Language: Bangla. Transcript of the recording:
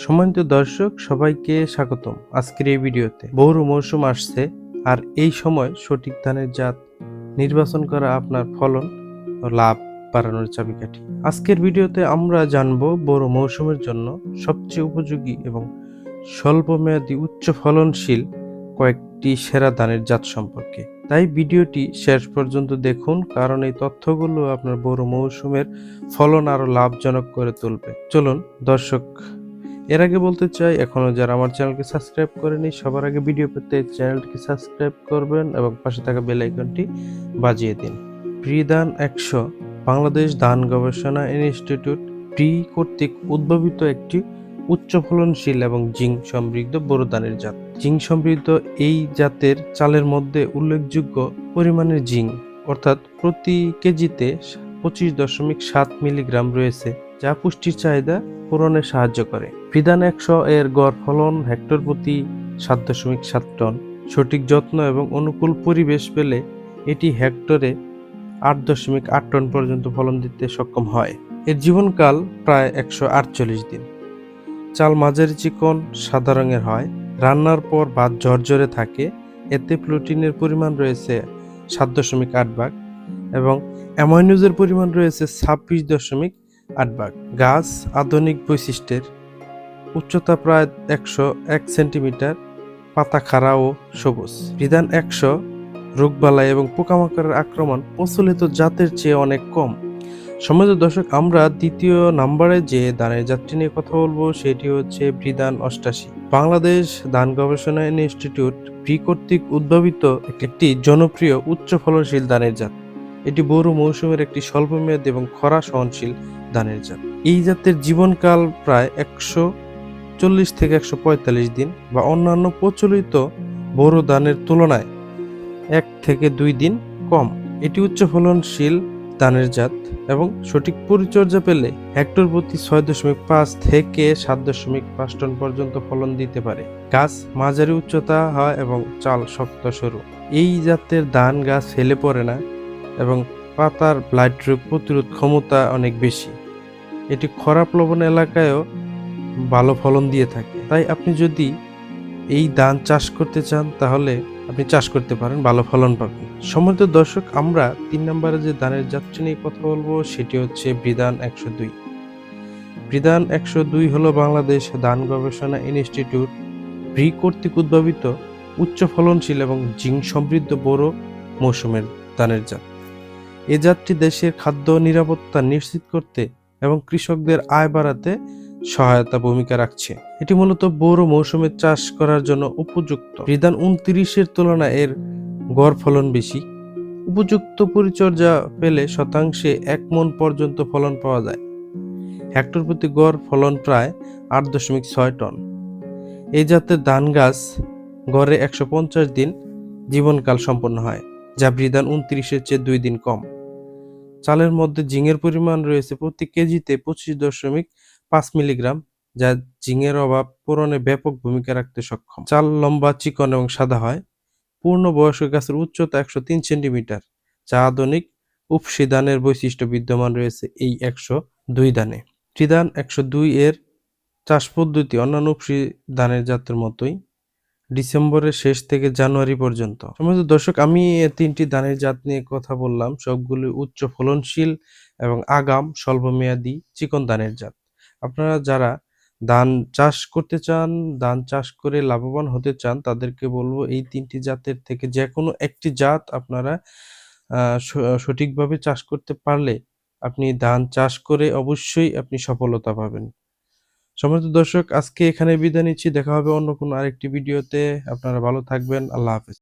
সম্মানিত দর্শক, সবাইকে স্বাগতম আজকের এই ভিডিওতে। বৌর মৌসুম আসছে আর এই সময় সঠিক ধানের জাত নির্বাচন করা আপনার ফলন ও লাভ বাড়ানোর চাবিকাঠি। আজকের ভিডিওতে আমরা জানব বড় মৌসুমের জন্য সবচেয়ে উপযোগী এবং স্বল্পমেয়াদী উচ্চ ফলনশীল কয়েকটি সেরা ধানের জাত সম্পর্কে। তাই ভিডিওটি শেষ পর্যন্ত দেখুন, কারণ এই তথ্যগুলো আপনার বড় মৌসুমের ফলন আরও লাভজনক করে তুলবে। চলুন, দর্শক এর আগে বলতে চাই, এখনও যারা আমার চ্যানেলকে সাবস্ক্রাইব করেনি, সবার আগে ভিডিও পেতে চ্যানেলটিকে সাবস্ক্রাইব করবেন এবং পাশে থাকা বেল আইকনটি বাজিয়ে দিন। প্রিদান একশো, বাংলাদেশ ধান গবেষণা ইনস্টিটিউট প্রি কর্তৃক উদ্ভাবিত একটি উচ্চ ফলনশীল এবং জিঙ্ক সমৃদ্ধ বোরো ধানের জাত। জিঙ্ক সমৃদ্ধ এই জাতের চালের মধ্যে উল্লেখযোগ্য পরিমাণের জিঙ্ক, অর্থাৎ প্রতি কেজিতে পঁচিশ দশমিক সাত মিলিগ্রাম রয়েছে, যা পুষ্টির চাহিদা পূরণে সাহায্য করে। বিধান একশো এর গড় ফলন হেক্টর প্রতি সাত দশমিক সাত টন। সঠিক যত্ন এবং অনুকূল পরিবেশ পেলে এটি হেক্টরে আট দশমিক আট টন পর্যন্ত ফলন দিতে সক্ষম হয়। এর জীবনকাল প্রায় একশো আটচল্লিশ দিন। চাল মাঝারি চিকন, সাদা রঙের হয়। রান্নার পর ভাত ঝরঝরে থাকে। এতে প্রোটিনের পরিমাণ রয়েছে সাত দশমিক আট ভাগ এবং অ্যামাইনোজের পরিমাণ রয়েছে ছাব্বিশ দশমিক আট ভাগ গাছ আধুনিক বৈশিষ্ট্যের উচ্চতা প্রায় একশো এক সেন্টিমিটার, পাতা খাড়া ও সবুজ। বিধান একশো রোগবালাই এবং পোকামাকড়ের আক্রমণ প্রচলিত জাতের চেয়ে অনেক কম। সমাজ দর্শক, আমরা দ্বিতীয় নাম্বারে যে ধানের জাতটি নিয়ে কথা বলব সেটি হচ্ছে বিধান অষ্টাশি। বাংলাদেশ ধান গবেষণা ইনস্টিটিউট ভি কর্তৃক উদ্ভাবিত একটি জনপ্রিয় উচ্চ ফলনশীল ধানের জাত। এটি বড় মৌসুমের একটি স্বল্পমেয়াদী এবং খরা সহনশীল ধানের জাত। এই জাতের জীবনকাল প্রায় একশো চল্লিশ থেকে একশো পঁয়তাল্লিশ দিন বা অন্যান্য প্রচলিত বড় ধানের তুলনায় এক থেকে দুই দিন কম। এটি উচ্চ ফলনশীল ধানের জাত এবং সঠিক পরিচর্যা পেলে হেক্টর প্রতি ছয় দশমিক পাঁচ থেকে সাত দশমিক পাঁচ টন পর্যন্ত ফলন দিতে পারে। গাছ মাঝারি উচ্চতা হয় এবং চাল শক্ত সরু। এই জাতের ধান গাছ ফেলে পড়ে না এবং পাতার ব্লাড রোগ প্রতিরোধ ক্ষমতা অনেক বেশি। এটি খরা প্লবন এলাকায়ও ভালো ফলন দিয়ে থাকে। তাই আপনি যদি এই ধান চাষ করতে চান, তাহলে আপনি চাষ করতে পারেন, ভালো ফলন পাবেন। সম্মানিত দর্শক, আমরা তিন নম্বরে যে ধানের যাত্রী নিয়ে কথা বলব, সেটি হচ্ছে বিধান একশো দুই। বিধান একশো দুই হলো বাংলাদেশ ধান গবেষণা ইনস্টিটিউট, ভি কর্তৃক উদ্ভাবিত উচ্চ ফলনশীল এবং জিঙ্ক সমৃদ্ধ বড় মৌসুমের ধানের জাত। এ জাতটি দেশের খাদ্য নিরাপত্তা নিশ্চিত করতে এবং কৃষকদের আয় বাড়াতে সহায়তা ভূমিকা রাখছে। এটি মূলত বড় মৌসুমে চাষ করার জন্য উপযুক্ত। বিধান উনত্রিশের তুলনায় এর গড় ফলন বেশি। উপযুক্ত পরিচর্যা পেলে শতাংশে এক মন পর্যন্ত ফলন পাওয়া যায়। হেক্টর প্রতি গড় ফলন প্রায় আট দশমিক ছয় টন। এই জাতের ধান গাছ গড়ে একশো পঞ্চাশ দিন জীবনকাল সম্পন্ন হয়, যা বৃদান উনত্রিশের চেয়ে দুই দিন কম। চালের মধ্যে জিঙের পরিমাণ রয়েছে প্রতি কেজিতে পঁচিশ দশমিক পাঁচ মিলিগ্রাম, যা জিঙের অভাব পূরণে ব্যাপক ভূমিকা রাখতে সক্ষম। চাল লম্বা, চিকন এবং সাদা হয়। পূর্ণ বয়স্ক গাছের উচ্চতা একশো তিন সেন্টিমিটার। যা আধুনিক উপসি ধানের বৈশিষ্ট্য বিদ্যমান রয়েছে এই একশো দুই দানে ত্রিদান একশো দুই এর চাষ পদ্ধতি অন্যান্য উপসি ধানের জাতের মতোই। ডিসেম্বরের শেষ থেকে জানুয়ারি পর্যন্ত। সমস্ত দর্শক, আমি তিনটি ধানের জাত নিয়ে কথা বললাম। সবগুলি উচ্চ ফলনশীল এবং আগাম, স্বল্পমেয়াদী চিকন ধানের জাত। আপনারা যারা ধান চাষ করতে চান, ধান চাষ করে লাভবান হতে চান, তাদেরকে বলব এই তিনটি জাতের থেকে যে কোনো একটি জাত আপনারা সঠিকভাবে চাষ করতে পারলে আপনি ধান চাষ করে অবশ্যই আপনি সফলতা পাবেন। সম্মানিত দর্শক, আজকে এখানে বিদায় নিচ্ছি। দেখা হবে অন্য কোনো আরেকটি ভিডিওতে। আপনারা ভালো থাকবেন। আল্লাহ হাফেজ।